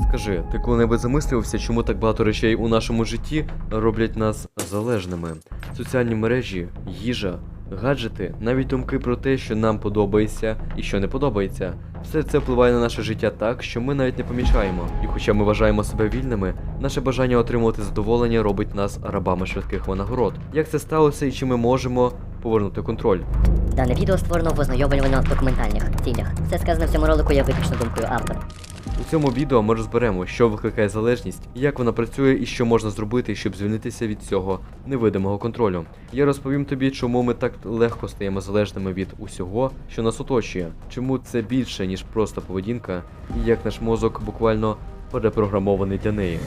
Скажи, ти коли-небудь замислювався, чому так багато речей у нашому житті роблять нас залежними? Соціальні мережі, їжа, гаджети, навіть думки про те, що нам подобається і що не подобається. Все це впливає на наше життя так, що ми навіть не помічаємо. І хоча ми вважаємо себе вільними, наше бажання отримувати задоволення робить нас рабами швидких винагород. Як це сталося і чи ми можемо повернути контроль? Дане відео створено в ознайомлювально-документальних цілях. Все сказане в цьому ролику є виключно думкою автора. У цьому відео ми розберемо, що викликає залежність, як вона працює і що можна зробити, щоб звільнитися від цього невидимого контролю. Я розповім тобі, чому ми так легко стаємо залежними від усього, що нас оточує, чому це більше, ніж просто поведінка, і як наш мозок буквально перепрограмований для неї.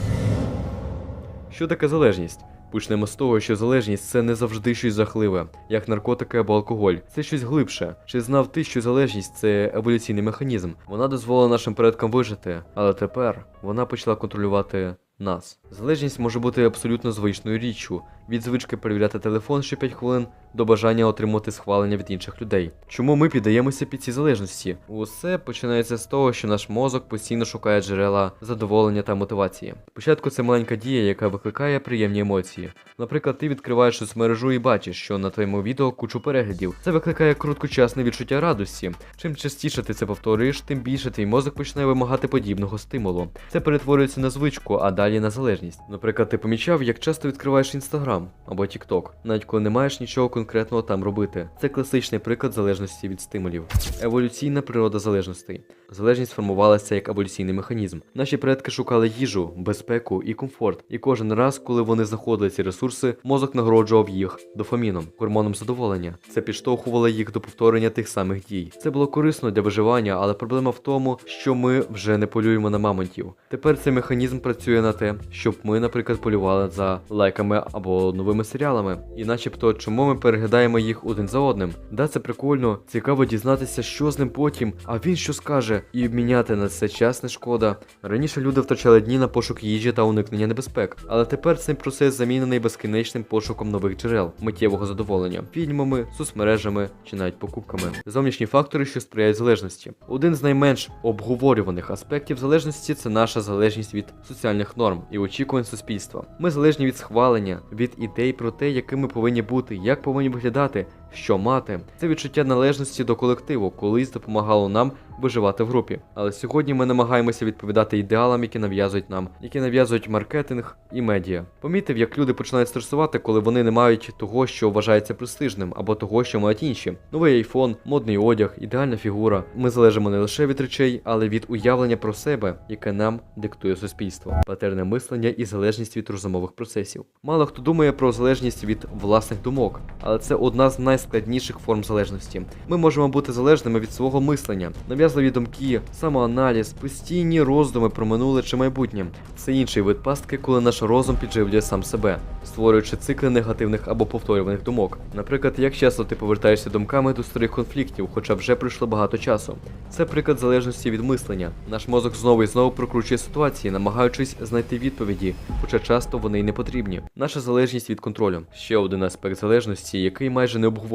Що таке залежність? Почнемо з того, що залежність це не завжди щось жахливе, як наркотики або алкоголь. Це щось глибше. Чи знав ти, що залежність це еволюційний механізм? Вона дозволила нашим предкам вижити, але тепер вона почала контролювати нас. Залежність може бути абсолютно звичною річчю, від звички перевіряти телефон ще 5 хвилин до бажання отримати схвалення від інших людей. Чому ми піддаємося під ці залежності? Усе починається з того, що наш мозок постійно шукає джерела задоволення та мотивації. Спочатку це маленька дія, яка викликає приємні емоції. Наприклад, ти відкриваєш соцмережу і бачиш, що на твоєму відео кучу переглядів. Це викликає короткочасне відчуття радості. Чим частіше ти це повторюєш, тим більше твій мозок починає вимагати подібного стимулу. Це перетворюється на звичку, а далі на залежність. Наприклад, ти помічав, як часто відкриваєш інстаграм або TikTok, навіть коли не маєш нічого конкретного там робити. Це класичний приклад залежності від стимулів. Еволюційна природа залежностей. Залежність формувалася як еволюційний механізм. Наші предки шукали їжу, безпеку і комфорт. І кожен раз, коли вони знаходили ці ресурси, мозок нагороджував їх дофаміном, гормоном задоволення. Це підштовхувало їх до повторення тих самих дій. Це було корисно для виживання, але проблема в тому, що ми вже не полюємо на мамонтів. Тепер цей механізм працює на те, щоб ми, наприклад, полювали за лайками або новими серіалами. І начебто, чому ми переглядаємо їх один за одним? Да, це прикольно, цікаво дізнатися, що з ним потім, а він що скаже, і обміняти на це час не шкода. Раніше люди втрачали дні на пошук їжі та уникнення небезпек, але тепер цей процес замінений безкінечним пошуком нових джерел, миттєвого задоволення, фільмами, соцмережами чи навіть покупками. Зовнішні фактори, що сприяють залежності. Один з найменш обговорюваних аспектів залежності це наша залежність від соціальних норм і очікувань суспільства. Ми залежні від схвалення, від ідей про те, якими повинні бути, як повинні виглядати, що мати. Це відчуття належності до колективу колись допомагало нам виживати в групі. Але сьогодні ми намагаємося відповідати ідеалам, які нав'язують нам, які нав'язують маркетинг і медіа. Помітив, як люди починають стресувати, коли вони не мають того, що вважається престижним, або того, що мають інші. Новий айфон, модний одяг, ідеальна фігура. Ми залежимо не лише від речей, але від уявлення про себе, яке нам диктує суспільство, патерне мислення і залежність від розумових процесів. Мало хто думає про залежність від власних думок, але це одна з найскладніших форм залежності. Ми можемо бути залежними від свого мислення, нав'язливі думки, самоаналіз, постійні роздуми про минуле чи майбутнє. Це інший вид пастки, коли наш розум підживлює сам себе, створюючи цикли негативних або повторюваних думок. Наприклад, як часто ти повертаєшся думками до старих конфліктів, хоча вже пройшло багато часу. Це приклад залежності від мислення. Наш мозок знову і знову прокручує ситуації, намагаючись знайти відповіді, хоча часто вони й не потрібні. Наша залежність від контролю. Ще один аспект залежності, який майже не обговорюється.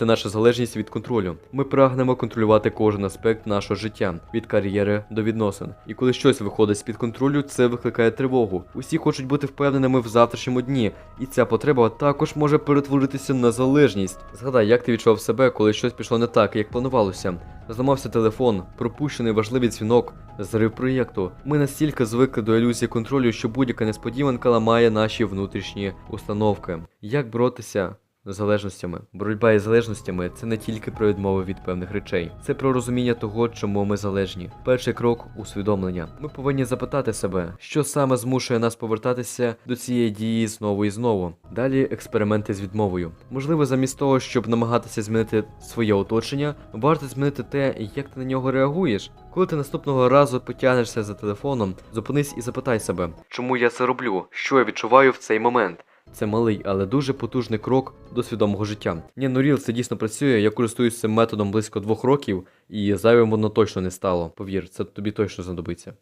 Це наша залежність від контролю. Ми прагнемо контролювати кожен аспект нашого життя від кар'єри до відносин. І коли щось виходить з під контролю, це викликає тривогу. Усі хочуть бути впевненими в завтрашньому дні, і ця потреба також може перетворитися на залежність. Згадай, як ти відчував себе, коли щось пішло не так, як планувалося. Зламався телефон, пропущений важливий дзвінок, зрив проєкту. Ми настільки звикли до ілюзії контролю, що будь-яка несподіванка ламає наші внутрішні установки. Як боротися? Залежностями. Боротьба із залежностями це не тільки про відмови від певних речей, це про розуміння того, чому ми залежні. Перший крок усвідомлення. Ми повинні запитати себе, що саме змушує нас повертатися до цієї дії знову і знову. Далі експерименти з відмовою. Можливо, замість того, щоб намагатися змінити своє оточення, варто змінити те, як ти на нього реагуєш. Коли ти наступного разу потягнешся за телефоном, зупинись і запитай себе, чому я це роблю, що я відчуваю в цей момент. Це малий, але дуже потужний крок до свідомого життя. Ні, ну Ріл, це дійсно працює. Я користуюсь цим методом близько двох років, і зайвим воно точно не стало. Повір, це тобі точно знадобиться.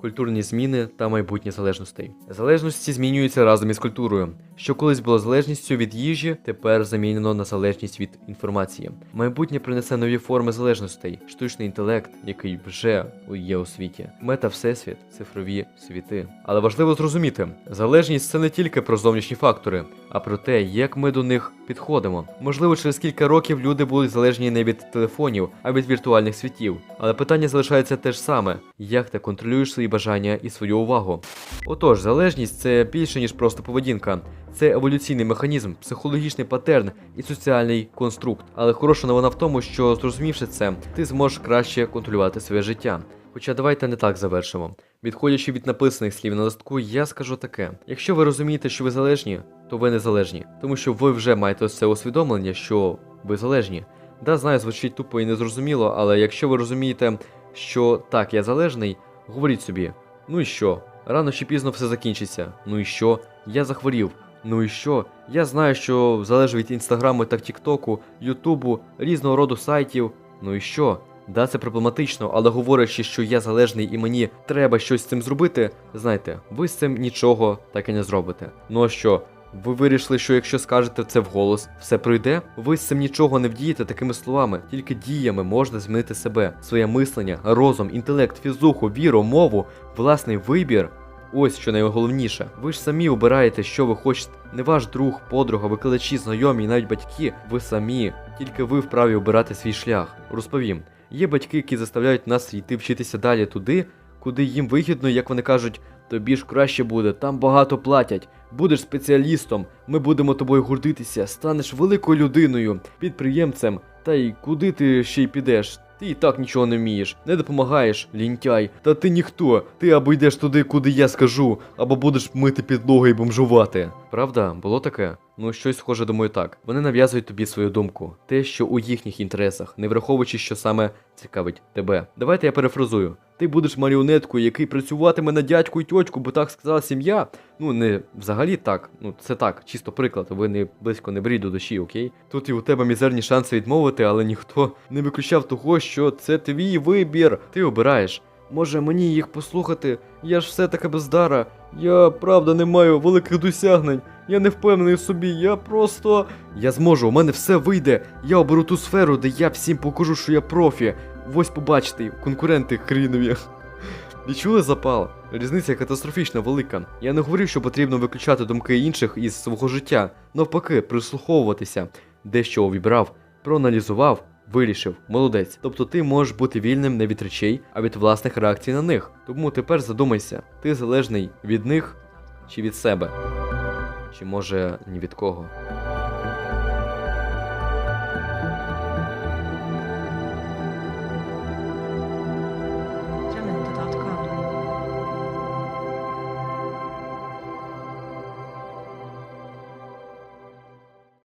Культурні зміни та майбутнє залежностей. Залежності змінюються разом із культурою. Що колись було залежністю від їжі, тепер замінено на залежність від інформації. Майбутнє принесе нові форми залежностей, штучний інтелект, який вже є у світі, мета всесвіт, цифрові світи. Але важливо зрозуміти, залежність це не тільки про зовнішні фактори, а про те, як ми до них підходимо. Можливо, через кілька років люди будуть залежні не від телефонів, а від віртуальних світів. Але питання залишається те ж саме: як ти контролюєш свої бажання і свою увагу? Отож, залежність це більше ніж просто поведінка. Це еволюційний механізм, психологічний патерн і соціальний конструкт. Але хороша новина в тому, що зрозумівши це, ти зможеш краще контролювати своє життя. Хоча давайте не так завершимо. Відходячи від написаних слів на листку, я скажу таке: якщо ви розумієте, що ви залежні, то ви незалежні, тому що ви вже маєте це усвідомлення, що ви залежні. Да, знаю, звучить тупо і незрозуміло, але якщо ви розумієте, що так, я залежний, говоріть собі: ну і що? Рано чи пізно все закінчиться. Ну і що? Я захворів. Ну і що? Я знаю, що залежу від інстаграму та тіктоку, ютубу, різного роду сайтів. Ну і що? Да, це проблематично, але говорячи, що я залежний і мені треба щось з цим зробити, знаєте, ви з цим нічого так і не зробите. Ну а що? Ви вирішили, що якщо скажете це вголос, все пройде? Ви з цим нічого не вдієте такими словами, тільки діями можна змінити себе, своє мислення, розум, інтелект, фізуху, віру, мову, власний вибір. Ось що найголовніше. Ви ж самі обираєте, що ви хочете. Не ваш друг, подруга, викладачі, знайомі і навіть батьки. Ви самі, тільки ви вправі обирати свій шлях. Розповім. Є батьки, які заставляють нас йти вчитися далі туди, куди їм вигідно, як вони кажуть, тобі ж краще буде, там багато платять. Будеш спеціалістом, ми будемо тобою гордитися, станеш великою людиною, підприємцем. Та й куди ти ще й підеш? Ти і так нічого не вмієш, не допомагаєш, лінтяй. Та ти ніхто. Ти або йдеш туди, куди я скажу, або будеш мити підлоги і бомжувати. Правда, було таке? Ну, щось схоже, думаю, так. Вони нав'язують тобі свою думку, те, що у їхніх інтересах, не враховуючи, що саме цікавить тебе. Давайте я перефразую. Ти будеш маріонеткою, який працюватиме на дядьку й тьотьку, бо так сказала сім'я. Ну, не взагалі так. Ну, це так, чисто приклад. Ви не близько не бріть до душі, окей? Тут і у тебе мізерні шанси відмовити, але ніхто не виключав того, що це твій вибір. Ти обираєш. Може мені їх послухати? Я ж все таки бездара. Я правда не маю великих досягнень. Я не впевнений собі, я просто. Я зможу, у мене все вийде. Я оберу ту сферу, де я всім покажу, що я профі. Ось побачите, конкуренти хрінові. Відчули запал? Різниця катастрофічно велика. Я не говорю, що потрібно виключати думки інших із свого життя. Навпаки, прислуховуватися, дещо обібрав, проаналізував, вирішив, молодець. Тобто ти можеш бути вільним не від речей, а від власних реакцій на них. Тому тепер задумайся, ти залежний від них чи від себе? Чи може ні від кого?